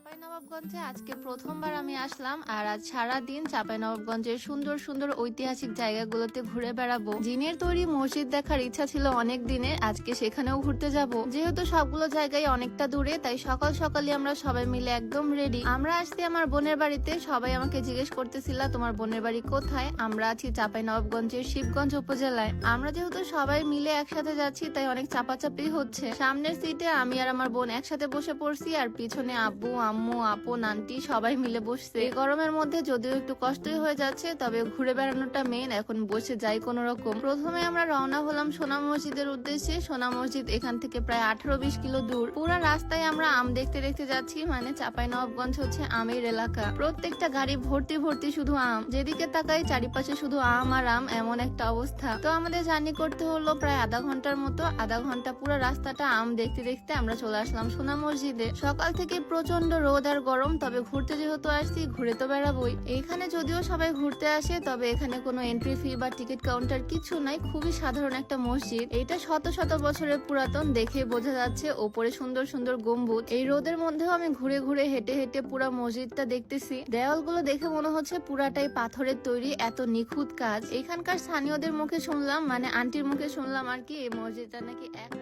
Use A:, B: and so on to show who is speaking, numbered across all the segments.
A: চাঁপাইনবাবগঞ্জে আজকে প্রথমবার আমি আসলাম আর আজ সারা দিন চাঁপাইনবাবগঞ্জের সুন্দর সুন্দর ঐতিহাসিক জায়গাগুলোতে ঘুরে বেড়াবো। জিনের তৈরি মসজিদ দেখার ইচ্ছা ছিল অনেক আজকে সেখানেও ঘুরতে যাব। যেহেতু সবগুলো জায়গায় অনেকটা দূরে, তাই সকাল আমরা সবাই মিলে একদম রেডি আমরা আসছি আমার বোনের বাড়িতে, সবাই আমাকে জিজ্ঞেস করতেছিল, তোমার বোনের বাড়ি কোথায়? আমরা আছি চাঁপাইনবাবগঞ্জের শিবগঞ্জ উপজেলায়। আমরা যেহেতু সবাই মিলে একসাথে যাচ্ছি, তাই অনেক চাপাচাপি হচ্ছে। সামনের সিটে আমি আর আমার বোন একসাথে বসে পড়ছি, আর পিছনে আব্বু আম্মু আপন আন্টি সবাই মিলে বসছে। এই গরমের মধ্যে যদিও একটু কষ্টই হয়ে যাচ্ছে, তবে ঘুরে বেড়ানোটা মেন এখন বসে যাই কোনো রকম প্রথমে আমরা রওনা হলাম সোনা মসজিদের উদ্দেশ্যে। সোনা মসজিদ এখান থেকে প্রায় আঠারো বিশ কিলো দূর। পুরো রাস্তায় আমরা আম দেখতে দেখতে যাচ্ছি মানে চাপাই নবাবগঞ্জ হচ্ছে আমের এলাকা। প্রত্যেকটা গাড়ি ভর্তি ভর্তি শুধু আম। যেদিকে তাকাই চারিপাশে শুধু আম আর আম, এমন একটা অবস্থা। তো আমাদের জার্নি করতে হলো প্রায় আধা ঘণ্টার মতো। আধা ঘণ্টা পুরো রাস্তাটা আম দেখতে দেখতে আমরা চলে আসলাম সোনা মসজিদে। সকাল থেকে প্রচণ্ড রোদ আর গরম, তবে ঘুরতে যেহেতু আসছি, ঘুরে তো বেড়াবোই। এখানে যদিও সবাই ঘুরতে আসে, তবে এখানে কোনো এন্ট্রি ফি বা টিকিট কাউন্টার কিছু নাই। খুবই সাধারণ একটা মসজিদ। এটা শত শত বছরের পুরাতন, দেখে বোঝা যাচ্ছে ওপরে সুন্দর সুন্দর গম্বুজ। এই রোদের মধ্যেও আমি ঘুরে ঘুরে হেঁটে হেঁটে পুরো মসজিদটা দেখতেছি। দেওয়ালগুলো দেখে মনে হচ্ছে পুরাটাই পাথরের তৈরি, এত নিখুঁত কাজ। এখানকার স্থানীয়দের মুখে শুনলাম মানে আন্টির মুখে শুনলাম আর কি, এই মসজিদটা নাকি এক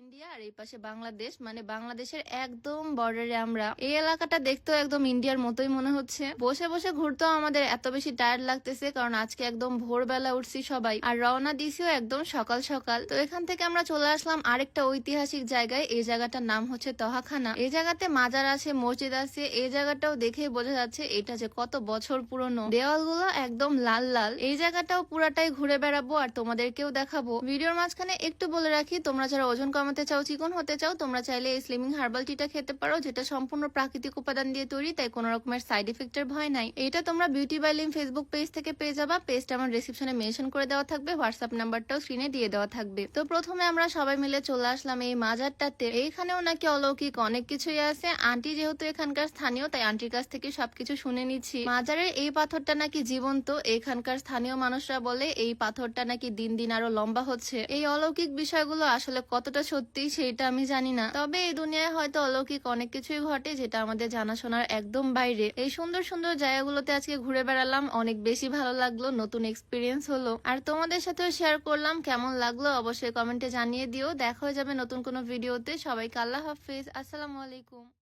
A: ইন্ডিয়া আর এই পাশে বাংলাদেশ। মানে বাংলাদেশের একদম বর্ডারে আমরা। এই এলাকাটা দেখতেও একদম ইন্ডিয়ার মতোই মনে হচ্ছে। বসে বসে ঘুরতেও আমাদের এত বেশি টায়ার্ড লাগতেছে, কারণ আজকে একদম ভোরবেলা উঠছি সবাই। আর রওনা দিছিও একদম সকাল সকাল। তো এখান থেকে আমরা চলে আসলাম আরেকটা ঐতিহাসিক জায়গায়। এই জায়গাটার নাম হচ্ছে তহাখানা। এই জায়গাতে মাজার আছে, মসজিদ আছে। এই জায়গাটাও দেখেই বোঝা যাচ্ছে এটা যে কত বছর পুরনো। দেওয়ালগুলো একদম লাল লাল। এই জায়গাটাও পুরাটাই ঘুরে বেড়াবো আর তোমাদেরকেও দেখাবো। ভিডিওর মাঝখানে একটু বলে রাখি, তোমরা যারা ওজন কমাতে চাও চিকন, হতে চাও তোমরা চাইলে এই স্লিমিং হার্বাল টিটা খেতে পারো, যেটা সম্পূর্ণ প্রাকৃতিক উপাদান দিয়ে তৈরি, তাই কোনো রকমের সাইড এফেক্টের ভয় নাই। এটা তোমরা beauty by Lim Facebook page থেকে পেয়ে যাবা। পেজটা আমার ডিসক্রিপশনে মেনশন করে দেওয়া থাকবে হোয়াটসঅ্যাপ নাম্বারটাও স্ক্রিনে দিয়ে দেওয়া থাকবে। তো প্রথমে আমরা সবাই মিলে চলে আসলাম এই মাজারটাতে। এইখানেও নাকি অলৌকিক অনেক কিছুই আছে। আন্টি যেহেতু এখানকার স্থানীয়, তাই আন্টির কাছ থেকে সবকিছু শুনে নিচ্ছি। মাজারের এই পাথরটা নাকি জীবন্ত, এখানকার স্থানীয় মানুষরা বলে এই পাথরটা নাকি দিন দিন আরও লম্বা হচ্ছে। এই অলৌকিক বিষয়গুলো আসলে কতটা সত্যি সেটা আমি জানি না। তবে এই দুনিয়ায় হয়তো অলৌকিক অনেক কিছুই ঘটে যেটা আমাদের জানাশোনার একদম বাইরে। এই সুন্দর সুন্দর জায়গাগুলোতে আজকে ঘুরে বেড়ালাম, অনেক বেশি ভালো লাগল, নতুন এক্সপিরিয়েন্স হলো। আর তোমাদের সাথেও শেয়ার করলাম কেমন লাগল অবশ্যই কমেন্টে জানিয়ে দিও। দেখা হয়ে যাবে নতুন কোনো ভিডিওতে সবাইকে আল্লাহ হাফিজ। আসসালামু আলাইকুম।